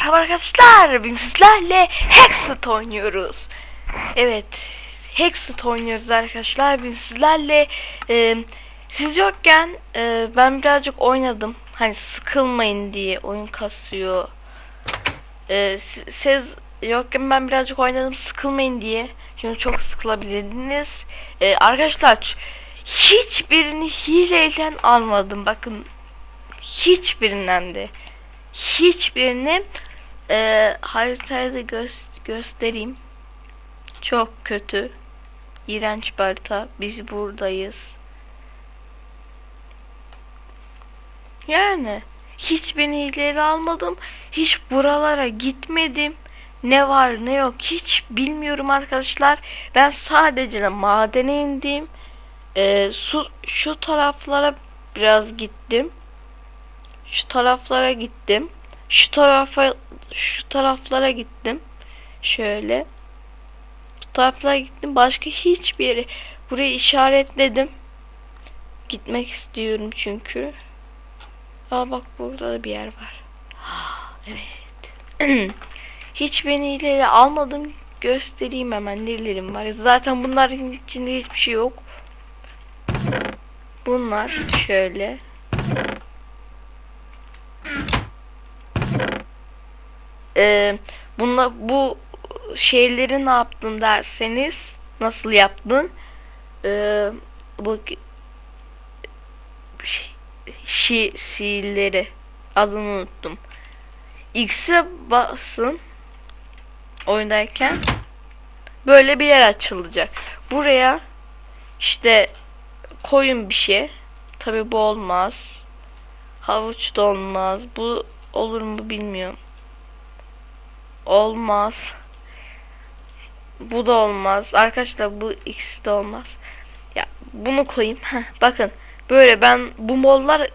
Merhaba arkadaşlar. Bugün sizlerle Hexit oynuyoruz. Evet. Hexit oynuyoruz arkadaşlar. Bugün sizlerle e, siz yokken e, ben birazcık oynadım. Hani sıkılmayın diye oyun kasıyor. E, si- siz yokken ben birazcık oynadım sıkılmayın diye. Çünkü çok sıkılabilirdiniz. E, arkadaşlar hiçbirini hileyle almadım. Bakın hiçbirinden de hiçbirini e, haritayı da gö- göstereyim. Çok kötü. İğrenç bir. Biz buradayız. Yani hiçbirini ileri almadım. Hiç buralara gitmedim. Ne var ne yok hiç bilmiyorum arkadaşlar. Ben sadece madene indim. E, su, şu taraflara biraz gittim. Şu taraflara gittim. Şu tarafa şu taraflara gittim. Şöyle. Bu taraflara gittim. Başka hiçbir yere burayı işaretledim. Gitmek istiyorum çünkü. Aa bak burada da bir yer var. Evet. Hiç beni ileri almadım. Göstereyim hemen nelerim var. Zaten bunların içinde hiçbir şey yok. Bunlar şöyle. Ee, bunla, bu şeyleri ne yaptın derseniz nasıl yaptın? Ee, bu şi siilleri adını unuttum. X'e basın oyundayken böyle bir yer açılacak. Buraya işte koyun bir şey. Tabi bu olmaz. Havuç da olmaz. Bu olur mu bilmiyorum. Olmaz. Bu da olmaz. Arkadaşlar bu ikisi de olmaz. Ya bunu koyayım. Heh, bakın böyle ben bu mollar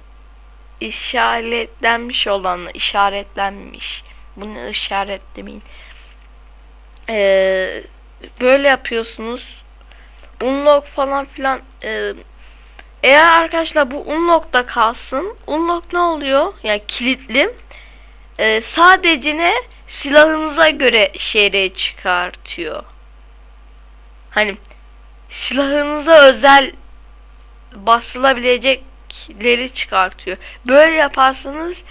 işaretlenmiş olanı işaretlenmiş. Bunu işaretlemeyin. Ee, böyle yapıyorsunuz. Unlock falan filan ee, eğer arkadaşlar bu unlock'ta kalsın. Unlock ne oluyor? Yani kilitli. Ee, sadece ne silahınıza göre şere çıkartıyor. Hani silahınıza özel basılabilecekleri çıkartıyor. Böyle yaparsanız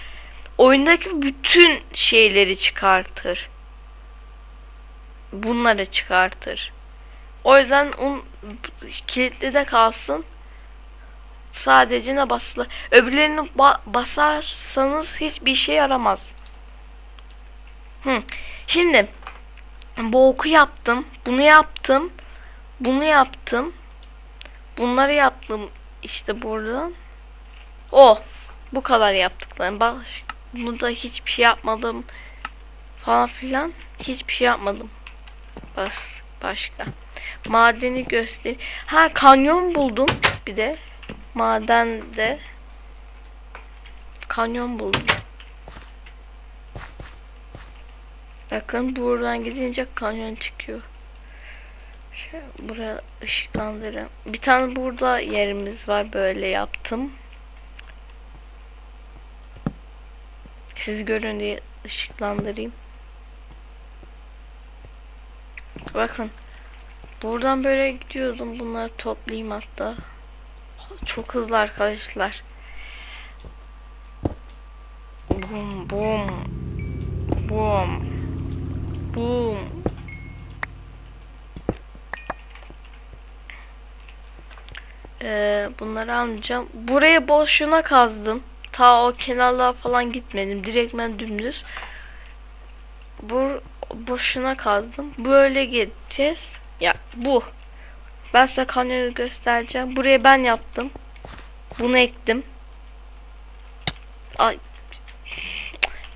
oyundaki bütün şeyleri çıkartır. Bunları çıkartır. O yüzden un kilitli de kalsın. Sadece ne basılı. Öbürlerini ba basarsanız hiçbir işe yaramaz. Hı. Şimdi bu oku yaptım. Bunu yaptım. Bunu yaptım. Bunları yaptım işte buradan. O. Bu kadar yaptıklarım. Bak burada hiçbir şey yapmadım. Falan filan. Hiçbir şey yapmadım. Bas, başka. Madeni göster. Ha kanyon buldum. Bir de. Madende. Kanyon buldum. Bakın buradan gidince kanyon çıkıyor. Şöyle buraya ışıklandırın. Bir tane burada yerimiz var böyle yaptım. Siz görün diye ışıklandırayım. Bakın. Buradan böyle gidiyordum. Bunları toplayayım hatta. Çok hızlı arkadaşlar. Bum bum. Bum. Bum. Ee, bunları almayacağım. Buraya boşuna kazdım. Ta o kenarlığa falan gitmedim. Direkt ben dümdüz. Bu boşuna kazdım. Böyle gideceğiz. Ya bu. Ben size kanyonu göstereceğim. Buraya ben yaptım. Bunu ektim. Ay.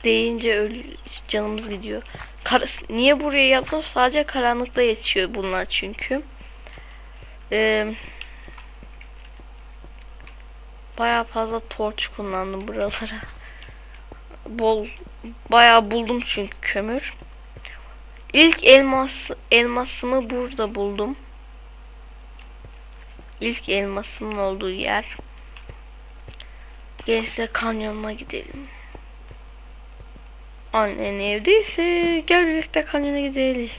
Deyince ölü canımız gidiyor. Kar Niye buraya yaptım? Sadece karanlıkta geçiyor bunlar çünkü. Eee Baya fazla torç kullandım buralara. Bol baya buldum çünkü kömür. İlk elmas elmasımı burada buldum. İlk elmasımın olduğu yer. Gelirse kanyonuna gidelim. Annen evdeyse gel birlikte kanyona gidelim.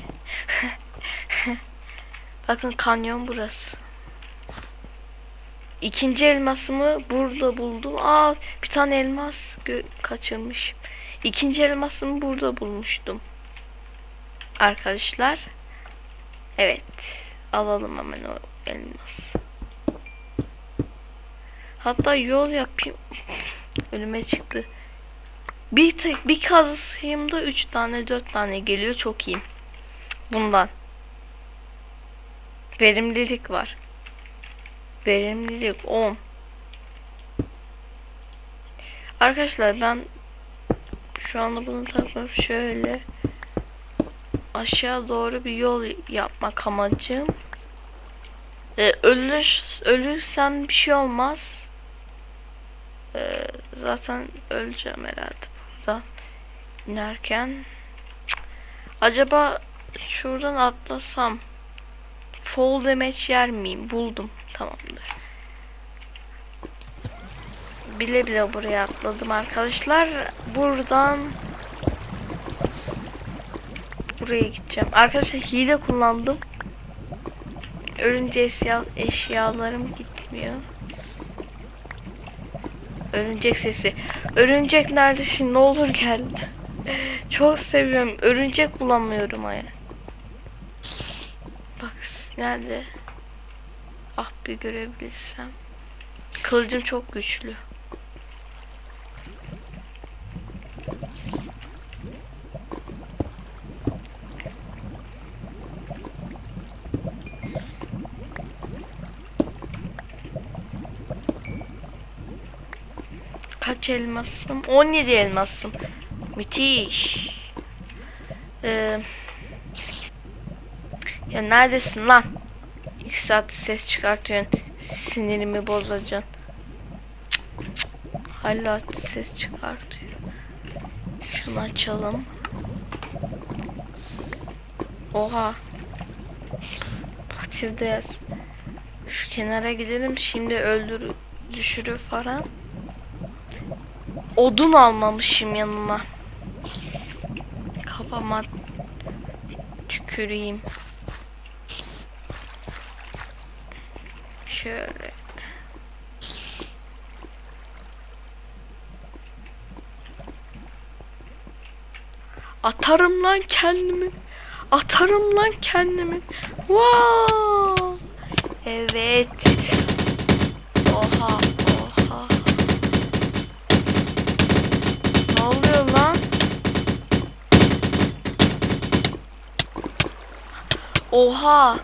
Bakın kanyon burası. İkinci elmasımı burada buldum. Aa bir tane elmas kaçırmışım. İkinci elmasımı burada bulmuştum. Arkadaşlar. Evet. Alalım hemen o elmas. Hatta yol yapayım. Önüme çıktı. Bir tek bir kazısıyımda 3 tane 4 tane geliyor çok iyi. Bundan. Verimlilik var. Verimlilik 10. Arkadaşlar ben şu anda bunu takıp şöyle aşağı doğru bir yol yapmak amacım. Ee, ölür, ölürsem bir şey olmaz. Ee, zaten öleceğim herhalde burada inerken. Acaba şuradan atlasam fall damage yer miyim? Buldum. Tamamdır. Bile bile buraya atladım arkadaşlar. Buradan buraya gideceğim. Arkadaşlar hile kullandım. Ölünce eşya, eşyalarım gitmiyor. Örümcek sesi. Örümcek neredesin? Ne olur gel. Çok seviyorum. Örümcek bulamıyorum aya. Bak nerede? Ah bir görebilirsem. Kılıcım çok güçlü. Kaç elmasım? 17 elmasım. Müthiş. Ee, ya neredesin lan? İki saat ses çıkartıyorsun. Sinirimi bozacaksın. Hala ses çıkartıyor. Şunu açalım. Oha. Patates. Şu kenara gidelim. Şimdi öldür düşürür falan. Odun almamışım yanıma. Kafama tüküreyim. Şöyle. Atarım lan kendimi. Atarım lan kendimi. Wow. Evet. Oha. Ne oluyor lan? Oha.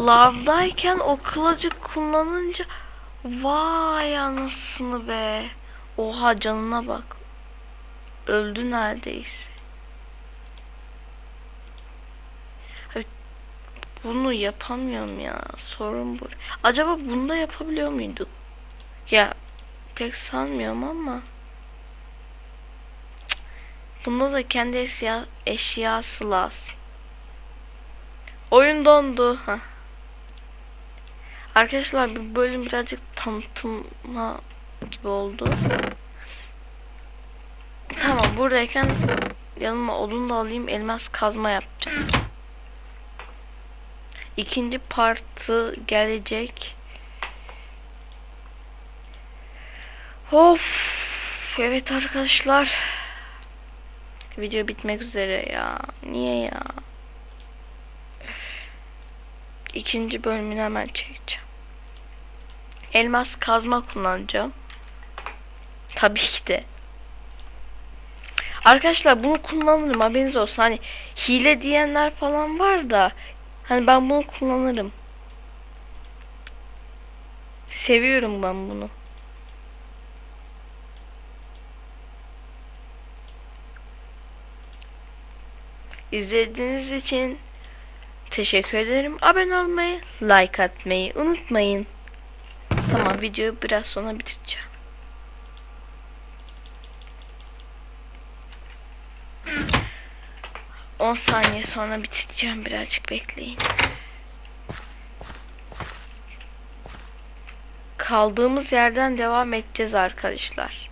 Lavdayken o kılıcı kullanınca vay anasını be. Oha canına bak. Öldü neredeyse. Bunu yapamıyorum ya. Sorun bu. Acaba bunu da yapabiliyor muyduk? Ya pek sanmıyorum ama. Bunda da kendi eşya, eşyası lazım. Oyun dondu. Heh. Arkadaşlar bu bölüm birazcık tanıtıma gibi oldu. Tamam buradayken yanıma odun da alayım elmas kazma yapacağım. İkinci partı gelecek. Of. Evet arkadaşlar. Video bitmek üzere ya. Niye ya? İkinci bölümünü hemen çekeceğim. Elmas kazma kullanacağım. Tabii ki de. Arkadaşlar bunu kullanırım haberiniz olsun. Hani hile diyenler falan var da hani ben bunu kullanırım. Seviyorum ben bunu. İzlediğiniz için teşekkür ederim. Abone olmayı, like atmayı unutmayın. Tamam videoyu biraz sonra bitireceğim. On saniye sonra bitireceğim birazcık bekleyin. Kaldığımız yerden devam edeceğiz arkadaşlar.